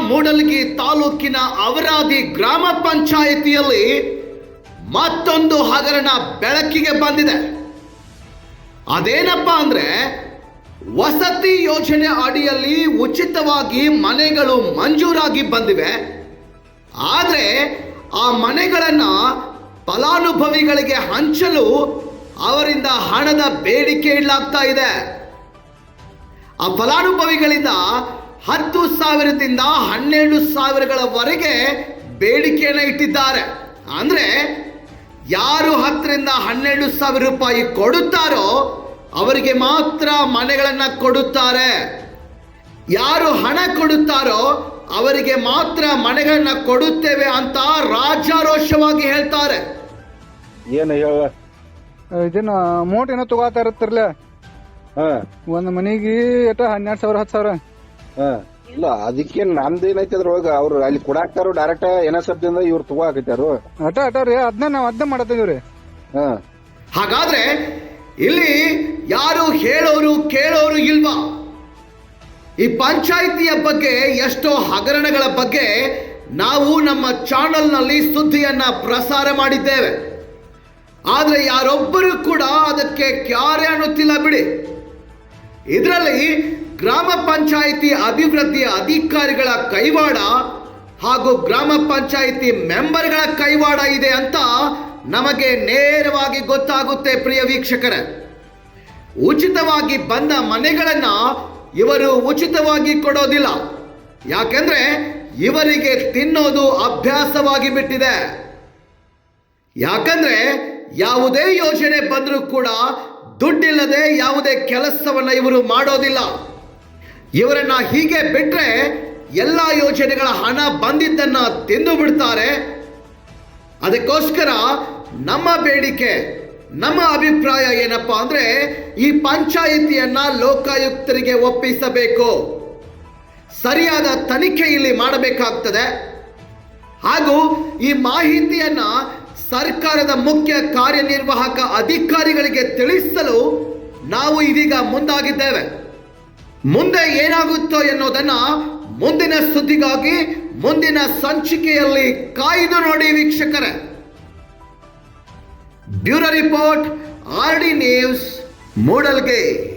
ಮೂಡಲಗಿ ತಾಲೂಕಿನ ಅವರಾದಿ ಗ್ರಾಮ ಪಂಚಾಯಿತಿಯಲ್ಲಿ ಮತ್ತೊಂದು ಹಗರಣ ಬೆಳಕಿಗೆ ಬಂದಿದೆ. ಅದೇನಪ್ಪ ಅಂದ್ರೆ ವಸತಿ ಯೋಜನೆ ಅಡಿಯಲ್ಲಿ ಉಚಿತವಾಗಿ ಮನೆಗಳು ಮಂಜೂರಾಗಿ ಬಂದಿವೆ. ಆದರೆ ಆ ಮನೆಗಳನ್ನು ಫಲಾನುಭವಿಗಳಿಗೆ ಹಂಚಲು ಅವರಿಂದ ಹಣದ ಬೇಡಿಕೆ ಇಡಲಾಗ್ತಾ ಇದೆ. ಆ ಫಲಾನುಭವಿಗಳಿಂದ ಹತ್ತು ಸಾವಿರದಿಂದ ಹನ್ನೆರಡು ಸಾವಿರಗಳವರೆಗೆ ಬೇಡಿಕೆಯನ್ನು ಇಟ್ಟಿದ್ದಾರೆ. ಅಂದ್ರೆ ಯಾರು ಹತ್ತರಿಂದ ಹನ್ನೆರಡು ಸಾವಿರ ರೂಪಾಯಿ ಕೊಡುತ್ತಾರೋ ಅವರಿಗೆ ಮಾತ್ರ ಮನೆಗಳನ್ನು ಕೊಡುತ್ತಾರೆ. ಯಾರು ಹಣ ಕೊಡುತ್ತಾರೋ ಅವರಿಗೆ ಮಾತ್ರ ಮನೆಗಳನ್ನ ಕೊಡುತ್ತೇವೆ ಅಂತ ರಾಜಾರೋಷವಾಗಿ ಹೇಳ್ತಾರೆ. ಏನು ಹೇಳ ಇದನ್ನ ಅಮೌಂಟ್ ಏನೋ ತಗೋತಾ ಇರತ್ತಿರ್ಲ? ಹಾ. ಒಂದ್ ಮನಿಗೆ ಎಟ ಹನ್ನೆರಡ್ ಸಾವಿರ ಹತ್ತು ಸಾವಿರ? ಇಲ್ಲ ಅದಕ್ಕೆ ನಮ್ದು ಏನೈತಿ ಅದ್ರೊಳಗ ಅವ್ರು ಅಲ್ಲಿ ಕೊಡಾಕ್ತಾರು ಡೈರೆಕ್ಟ್ ಎನ್ ಎಸ್ ಎಫ್ ದಿಂದ ಇವ್ರು ತಗೋಕತ್ತಾರು ಅಟ ಅಟ ರೀ ಅದನ್ನ ನಾವ್ ಅದ್ನ ಮಾಡತ್ತಿದೀವ್ರಿ ಹಾ. ಹಾಗಾದ್ರೆ ಇಲ್ಲಿ ಯಾರು ಹೇಳೋರು ಕೇಳೋರು ಇಲ್ವಾ? ಈ ಪಂಚಾಯಿತಿಯ ಬಗ್ಗೆ ಎಷ್ಟೋ ಹಗರಣಗಳ ಬಗ್ಗೆ ನಾವು ನಮ್ಮ ಚಾನೆಲ್ನಲ್ಲಿ ಸುದ್ದಿಯನ್ನ ಪ್ರಸಾರ ಮಾಡಿದ್ದೇವೆ. ಆದರೆ ಯಾರೊಬ್ಬರು ಕೂಡ ಅದಕ್ಕೆ ಕ್ಯಾರೆ ಅನ್ನುತ್ತಿಲ್ಲ ಬಿಡಿ. ಇದರಲ್ಲಿ ಗ್ರಾಮ ಪಂಚಾಯಿತಿ ಅಭಿವೃದ್ಧಿಯ ಅಧಿಕಾರಿಗಳ ಕೈವಾಡ ಹಾಗೂ ಗ್ರಾಮ ಪಂಚಾಯಿತಿ ಮೆಂಬರ್ಗಳ ಕೈವಾಡ ಇದೆ ಅಂತ ನಮಗೆ ನೇರವಾಗಿ ಗೊತ್ತಾಗುತ್ತೆ ಪ್ರಿಯ ವೀಕ್ಷಕರೇ. ಉಚಿತವಾಗಿ ಬಂದ ಮನೆಗಳನ್ನ ಇವರು ಉಚಿತವಾಗಿ ಕೊಡೋದಿಲ್ಲ. ಯಾಕೆಂದ್ರೆ ಇವರಿಗೆ ತಿನ್ನೋದು ಅಭ್ಯಾಸವಾಗಿ ಬಿಟ್ಟಿದೆ. ಯಾಕಂದ್ರೆ ಯಾವುದೇ ಯೋಜನೆ ಬಂದರೂ ಕೂಡ ದುಡ್ಡಿಲ್ಲದೆ ಯಾವುದೇ ಕೆಲಸವನ್ನ ಇವರು ಮಾಡೋದಿಲ್ಲ. ಇವರನ್ನ ಹೀಗೆ ಬಿಟ್ಟರೆ ಎಲ್ಲ ಯೋಜನೆಗಳ ಹಣ ಬಂದಿದ್ದನ್ನ ತಿಂದು ಬಿಡ್ತಾರೆ. ಅದಕ್ಕೋಸ್ಕರ ನಮ್ಮ ಬೇಡಿಕೆ, ನಮ್ಮ ಅಭಿಪ್ರಾಯ ಏನಪ್ಪಾ ಅಂದ್ರೆ ಈ ಪಂಚಾಯಿತಿಯನ್ನ ಲೋಕಾಯುಕ್ತರಿಗೆ ಒಪ್ಪಿಸಬೇಕು. ಸರಿಯಾದ ತನಿಖೆ ಇಲ್ಲಿ ಮಾಡಬೇಕಾಗ್ತದೆ. ಹಾಗೂ ಈ ಮಾಹಿತಿಯನ್ನ ಸರ್ಕಾರದ ಮುಖ್ಯ ಕಾರ್ಯನಿರ್ವಾಹಕ ಅಧಿಕಾರಿಗಳಿಗೆ ತಿಳಿಸಲು ನಾವು ಇದೀಗ ಮುಂದಾಗಿದ್ದೇವೆ. ಮುಂದೆ ಏನಾಗುತ್ತೋ ಎನ್ನುವುದನ್ನ ಮುಂದಿನ ಸುದ್ದಿಗಾಗಿ, ಮುಂದಿನ ಸಂಚಿಕೆಯಲ್ಲಿ ಕಾಯ್ದು ನೋಡಿ ವೀಕ್ಷಕರೇ. Bureau report, R D news, ಮೂಡಲ್ಗೆ.